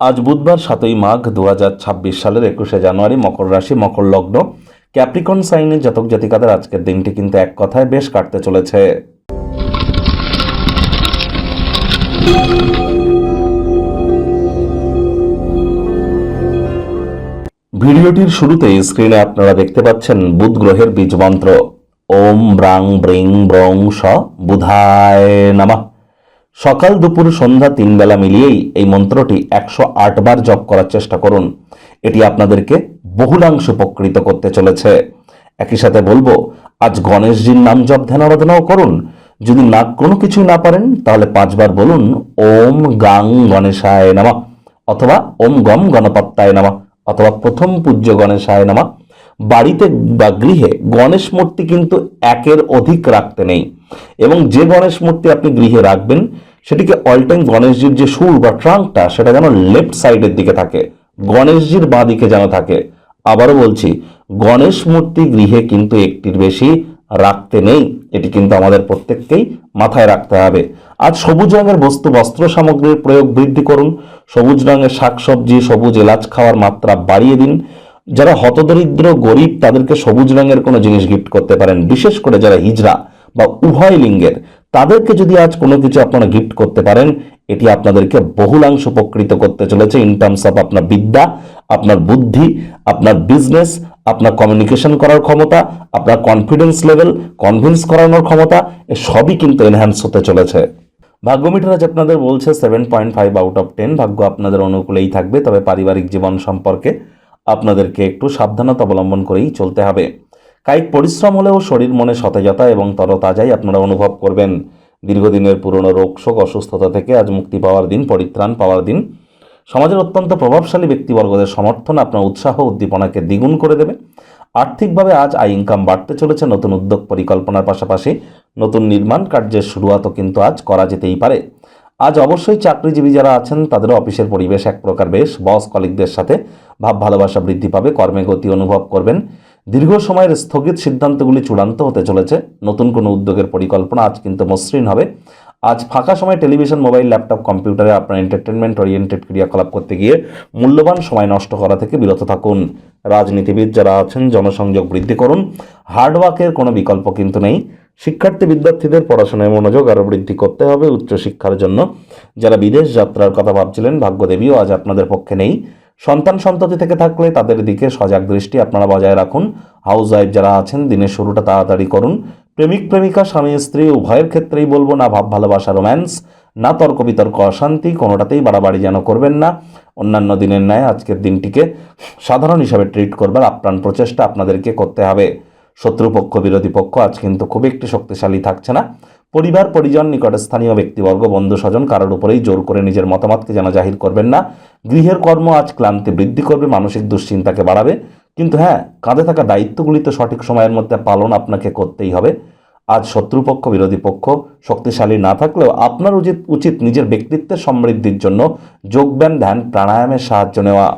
আজ বুধবার সাতই মাঘ দুহাজার ছাব্বিশ সালের একুশে জানুয়ারি মকর রাশি, মকর লগ্ন। ক্যাপ্রিকন সাইনের জাতক জাতিকাদের আজকের দিনটি কিন্তু এক কথায় বেশ কাটতে চলেছে। ভিডিওটির শুরুতেই স্ক্রিনে আপনারা দেখতে পাচ্ছেন বুধ গ্রহের বীজ মন্ত্র। ওম ব্রাং ব্রিং ব্রং স বুধায় নামা। সকাল দুপুর সন্ধ্যা তিন বেলা মিলিয়েই এই মন্ত্রটি একশো আট বার জপ করার চেষ্টা করুন। এটি আপনাদেরকে বহুলাংশ উপকৃত করতে চলেছে। একই সাথে বলব, আজ গণেশজির নাম জপ ধ্যান করুন। যদি না কোনো কিছুই না পারেন, তাহলে পাঁচবার বলুন, ওম গাং গণেশায় নামা অথবা ওম গম গণপত্তায় নামা অথবা প্রথম পূজ্য গণেশায় নামা। বাড়িতে বা গৃহে গণেশ মূর্তি কিন্তু একের অধিক রাখতে নেই। এবং যে গণেশ মূর্তি আপনি গৃহে রাখবেন সেটিকে অল টাইম গণেশজির যে সুর বা ট্রাঙ্কটা সেটা যেন লেফট সাইডের দিকে থাকে, গণেশজির বাঁ দিকে যেন থাকে। আবারও বলছি, গণেশ মূর্তি গৃহে কিন্তু একটির বেশি রাখতে নেই, এটি কিন্তু আমাদের প্রত্যেককেই মাথায় রাখতে হবে। আজ সবুজ রঙের বস্তু, বস্ত্র সামগ্রীর প্রয়োগ বৃদ্ধি করুন। সবুজ রঙের শাকসবজি, সবুজ এলাচ খাওয়ার মাত্রা বাড়িয়ে দিন। যারা হতদরিদ্র, গরিব, তাদেরকে সবুজ রঙের কোনো জিনিস গিফট করতে পারেন। বিশেষ করে যারা হিজড়া বা উভয় লিঙ্গের। তাদেরকে যদি আজ কোনো কিছু আপনারা গিফট করতে পারেন, এটি আপনাদেরকে বহুলাংশ উপকৃত করতে চলেছে ইন টার্মস অফ আপনার বিদ্যা, আপনার বুদ্ধি, আপনার বিজনেস আপনার কমিউনিকেশন করার ক্ষমতা, আপনার কনফিডেন্স লেভেল কনভিন্স করানোর ক্ষমতা সবই কিন্তু এনহ্যান্স হতে চলেছে। ভাগ্য মিটার আজ আপনাদের বলছে seven point five out of ten ভাগ্য আপনাদের অনুকূলেই থাকবে, তবে পারিবারিক জীবন সম্পর্কে আপনাদেরকে একটু সাবধানতা অবলম্বন করেই চলতে হবে। কায়িক পরিশ্রম হলেও শরীর মনে সতেজতা এবং তরতাজাই আপনারা অনুভব করবেন। দীর্ঘদিনের পুরনো রোগ শোক অসুস্থতা থেকে আজ মুক্তি পাওয়ার দিন, পরিত্রাণ পাওয়ার দিন। সমাজের অত্যন্ত প্রভাবশালী ব্যক্তিবর্গদের সমর্থন আপনার উৎসাহ উদ্দীপনাকে দ্বিগুণ করে দেবে। আর্থিকভাবে আজ আয় ইনকাম বাড়তে চলেছে, নতুন উদ্যোগ পরিকল্পনার পাশাপাশি নতুন নির্মাণ কার্যের শুরুয়াতও কিন্তু আজ করা যেতেই পারে। আজ অবশ্যই চাকরিজীবী যারা আছেন, তাদেরও অফিসের পরিবেশ এক প্রকার বেশ। বস কলিকদের সাথে ভাব ভালোবাসা বৃদ্ধি পাবে, কর্মে গতি অনুভব করবেন। দীর্ঘ সময়ের স্থগিত সিদ্ধান্তগুলি চূড়ান্ত হতে চলেছে। নতুন কোনো উদ্যোগের পরিকল্পনা আজ কিন্তু মসৃণ হবে। আজ ফাঁকা সময় টেলিভিশন, মোবাইল, ল্যাপটপ, কম্পিউটারে আপনার এন্টারটেনমেন্ট ওরিয়েন্টেড ক্রিয়াকলাপ করতে গিয়ে মূল্যবান সময় নষ্ট করা থেকে বিরত থাকুন। রাজনীতিবিদ যারা আছেন, জনসংযোগ বৃদ্ধি করুন। হার্ডওয়ার্কের কোনো বিকল্প কিন্তু নেই। শিক্ষার্থী, বিদ্যার্থীদের পড়াশোনায় মনোযোগ আরও বৃদ্ধি করতে হবে উচ্চশিক্ষার জন্য। যারা বিদেশ যাত্রার কথা ভাবছিলেন, ভাগ্যদেবীও আজ আপনাদের পক্ষে নেই। সন্তান সন্ততি থেকে থাকলে তাদের দিকে সজাগ দৃষ্টি আপনারা বজায় রাখুন। হাউস ওয়াইফ যারা আছেন, দিনের শুরুটা তাড়াতাড়ি করুন। প্রেমিক, প্রেমিকা, স্বামী, স্ত্রী, উভয়ের ক্ষেত্রেই বলব, না ভাব, ভালোবাসা রোম্যান্স না তর্ক, বিতর্ক, অশান্তি, কোনোটাতেই বাড়াবাড়ি যেন করবেন না। অন্যান্য দিনের ন্যায় আজকের দিনটিকে সাধারণ হিসাবে ট্রিট করবার আপ্রাণ প্রচেষ্টা আপনাদেরকে করতে হবে। শত্রুপক্ষ, বিরোধী পক্ষ আজ কিন্তু খুব একটি শক্তিশালী থাকছে না। পরিবার, পরিজন নিকটে স্থানীয় ব্যক্তিবর্গ, বন্ধু স্বজন কারোর উপরেই জোর করে নিজের মতামতকে যেন জাহির করবেন না। গৃহের কর্ম আজ ক্লান্তি বৃদ্ধি করবে, মানসিক দুশ্চিন্তাকে বাড়াবে। কিন্তু হ্যাঁ কাঁধে থাকা দায়িত্বগুলি তো সঠিক সময়ের মধ্যে পালন আপনাকে করতেই হবে। আজ শত্রুপক্ষ, বিরোধী পক্ষ শক্তিশালী না থাকলেও আপনার উচিত উচিত নিজের ব্যক্তিত্বের সমৃদ্ধির জন্য যোগব্যায়াম, ধ্যান, প্রাণায়ামের সাহায্য নেওয়া।